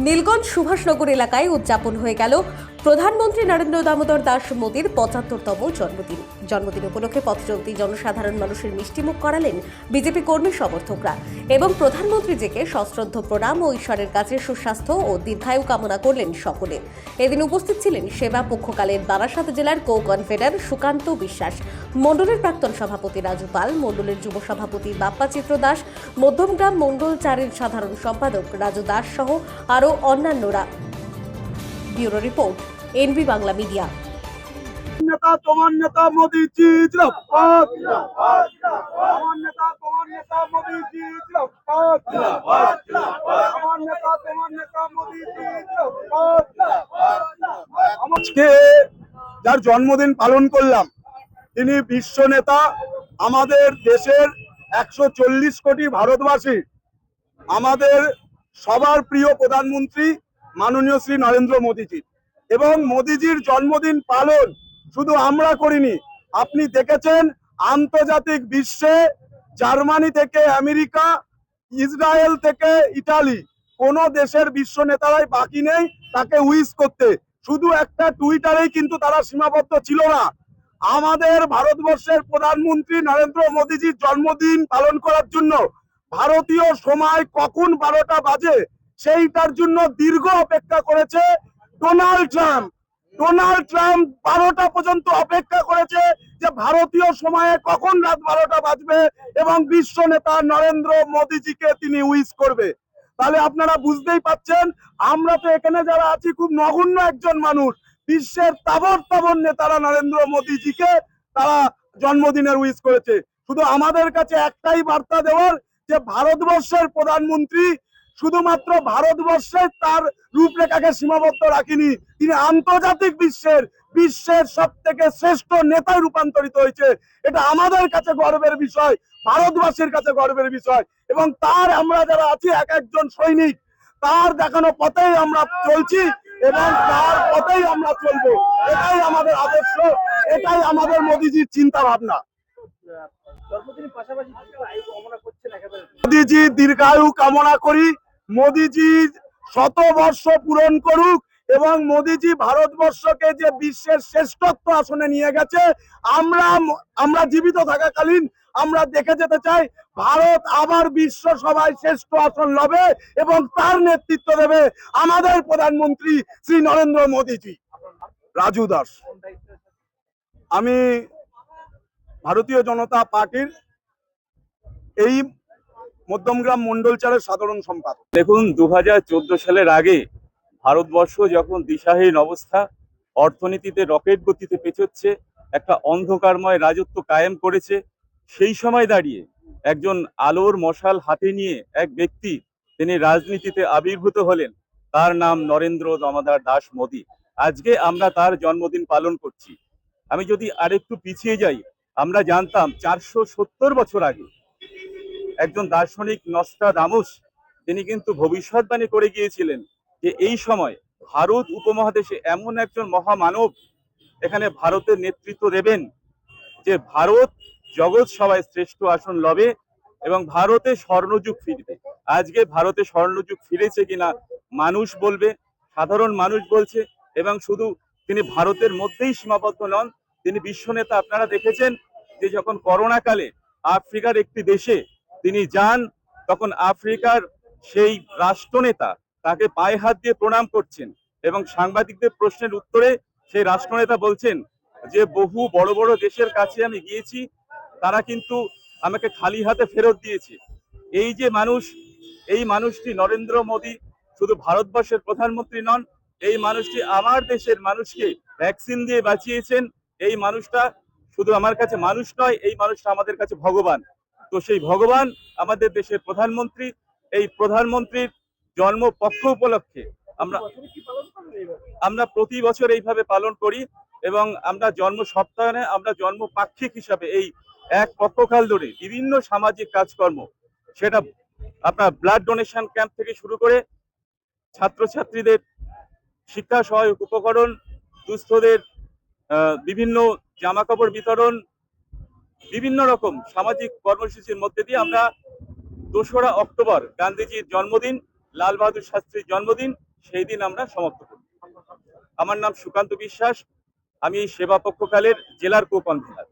নীলগঞ্জ সুভাষনগর এলাকায় উদযাপন হয়ে গেল প্রধানমন্ত্রী নরেন্দ্র দামোদর দাস মোদীর পঁচাত্তরতম জন্মদিন। জন্মদিন উপলক্ষে পথ চলতি জনসাধারণ মানুষের মিষ্টিমুখ করালেন বিজেপি কর্মী সমর্থকরা এবং প্রধানমন্ত্রীজিকে সশ্রদ্ধ প্রণাম ও ঈশ্বরের কাছে সুস্বাস্থ্য ও দীর্ঘায়ু কামনা করলেন সকলে। এদিন উপস্থিত ছিলেন সেবা পক্ষকালের বারাসাত জেলার কো কনভেনার সুকান্ত বিশ্বাস, মণ্ডলের প্রাক্তন সভাপতি রাজু পাল, মণ্ডলের যুব সভাপতি বাপ্পা চিত্র দাস, মধ্যমগ্রাম মণ্ডল চারের সাধারণ সম্পাদক রাজু দাস সহ আরও অন্যান্যরা। Bureau report, N B Bangla media. আজকে যার জন্মদিন পালন করলাম, তিনি বিশ্ব নেতা, আমাদের দেশের একশো চল্লিশ কোটি ভারতবাসী, আমাদের সবার প্রিয় প্রধানমন্ত্রী মাননীয় শ্রী নরেন্দ্র মোদীজি। এবং মোদীজির জন্মদিন পালন শুধু আমরা করিনি, আপনি দেখেছেন আন্তর্জাতিক বিশ্বে জার্মানি থেকে আমেরিকা, ইসরায়েল থেকে ইটালি, কোন দেশের বিশ্ব নেতারাই বাকি নেই তাকে উইস করতে। শুধু একটা টুইটারেই কিন্তু তারা সীমাবদ্ধ ছিল না। আমাদের ভারতবর্ষের প্রধানমন্ত্রী নরেন্দ্র মোদীজির জন্মদিন পালন করার জন্য ভারতীয় সময় কখন বারোটা বাজে সেইটার জন্য দীর্ঘ অপেক্ষা করেছে ডোনাল্ড ট্রাম্প। ডোনাল্ড ট্রাম্প বারোটা পর্যন্ত অপেক্ষা করেছে যে ভারতীয় সময়ে কখন রাত বারোটা বাজবে এবং বিশ্ব নেতা নরেন্দ্র মোদীজিকে তিনি উইশ করবে। তাহলে আপনারা বুঝতেই পাচ্ছেন, আমরা তো এখানে যারা আছি খুব নগণ্য একজন মানুষ। বিশ্বের তাবর তাবর নেতারা নরেন্দ্র মোদীজিকে তারা জন্মদিনের উইশ করেছে। শুধু আমাদের কাছে একটাই বার্তা দেওয়ার যে ভারতবর্ষের প্রধানমন্ত্রী শুধুমাত্র ভারতবর্ষে তার রূপরেখাকে সীমাবদ্ধ রাখিনি। তিনি আন্তর্জাতিক বিশ্বের বিশ্বের সব থেকে শ্রেষ্ঠ নেতায় রূপান্তরিত হয়েছে। এটা আমাদের কাছে গর্বের বিষয় ভারতবাসীর কাছে গর্বের বিষয়। এবং তার আমরা যারা আছি এক একজন সৈনিক তার দেখানো পথেই আমরা চলছি এবং তার পথেই আমরা চলবো। এটাই আমাদের আদর্শ এটাই আমাদের মোদিজির চিন্তা ভাবনা মোদিজি দীর্ঘায়ু কামনা করি। মোদিজি শত বর্ষ পূরণ করুক এবং মোদিজি ভারতবর্ষকে যে বিশ্বের শ্রেষ্ঠত্ব আসনে নিয়ে গেছে, আমরা আমরা জীবিত থাকাকালীন আমরা দেখে যেতে চাই, ভারত আবার বিশ্ব সভায় শ্রেষ্ঠ আসন লবে এবং তার নেতৃত্ব দেবে আমাদের প্রধানমন্ত্রী শ্রী নরেন্দ্র মোদীজি রাজু দাস? আমি ভারতীয় জনতা পার্টির এই মধ্যমগ্রাম মন্ডলচারের সাধারণ সম্পাদক। দেখুন দু সালের আগে ভারতবর্ষ যখন দিশাহীন অবস্থা, অর্থনীতিতে রকেট গতিতে পেছোচ্ছে, একটা অন্ধকারময় রাজত্ব কায়েম করেছে, সেই সময় দাঁড়িয়ে একজন আলোর মশাল হাতে নিয়ে এক ব্যক্তি তিনি রাজনীতিতে আবির্ভূত হলেন, তার নাম নরেন্দ্র দামোদর দাস মোদী। আজকে আমরা তার জন্মদিন পালন করছি। আমি যদি আরেকটু পিছিয়ে যাই, আমরা জানতাম চারশো সত্তর বছর আগে একজন দার্শনিক নস্তা দামুস তিনি কিন্তু ভবিষ্যৎবাণী করে গিয়েছিলেন যে এই সময় ভারত উপমহাদেশে এমন একজন মহামানব এখানে ভারতের নেতৃত্ব দেবেন যে ভারত জগৎ সবাই শ্রেষ্ঠ আসন লবে এবং ভারতে স্বর্ণযুগ ফিরবে। আজকে ভারতে স্বর্ণযুগ ফিরেছে কিনা মানুষ বলবে, সাধারণ মানুষ বলছে এবং শুধু তিনি ভারতের মধ্যেই সীমাবদ্ধ নন, তিনি বিশ্বনেতা আপনারা দেখেছেন যে যখন করোনা কালে আফ্রিকার একটি দেশে তিনি যান, তখন আফ্রিকার সেই রাষ্ট্রনেতা তাকে পায়ে হাত দিয়ে প্রণাম করছেন এবং সাংবাদিকদের প্রশ্নের উত্তরে সেই রাষ্ট্রনেতা বলছেন যে, বহু বড় বড় দেশের কাছে আমি গিয়েছি, তারা কিন্তু আমাকে খালি হাতে ফেরত দিয়েছে। এই যে মানুষ, এই মানুষটি নরেন্দ্র মোদী শুধু ভারতবর্ষের প্রধানমন্ত্রী নন, এই মানুষটি আমার দেশের মানুষকে ভ্যাকসিন দিয়ে বাঁচিয়েছেন। এই মানুষটা শুধু আমার কাছে মানুষ নয়, এই মানুষটা আমাদের কাছে ভগবান। তো সেই ভগবান আমাদের দেশের প্রধানমন্ত্রী, এই প্রধানমন্ত্রীর জন্ম পক্ষ উপলক্ষে আমরা আমরা প্রতি বছর এইভাবে পালন করি এবং আমরা জন্ম সপ্তাহে আমরা জন্ম পাক্ষিক হিসাবে এই এক পক্ষকাল ধরে বিভিন্ন সামাজিক কাজকর্ম, সেটা আপনার ব্লাড ডোনেশন ক্যাম্প থেকে শুরু করে ছাত্রছাত্রীদের শিক্ষা সহায়ক উপকরণ, দুস্থদের বিভিন্ন জামা কাপড় বিতরণ বিভিন্ন রকম সামাজিক কর্মসূচির মধ্যে দিয়ে আমরা দোসরা অক্টোবর গান্ধীজির জন্মদিন, লাল বাহাদুর শাস্ত্রীর জন্মদিন, সেই দিন আমরা সমাপ্ত করি। আমার নাম সুকান্ত বিশ্বাস, আমি সেবা পক্ষকালের জেলার কো কনভেনার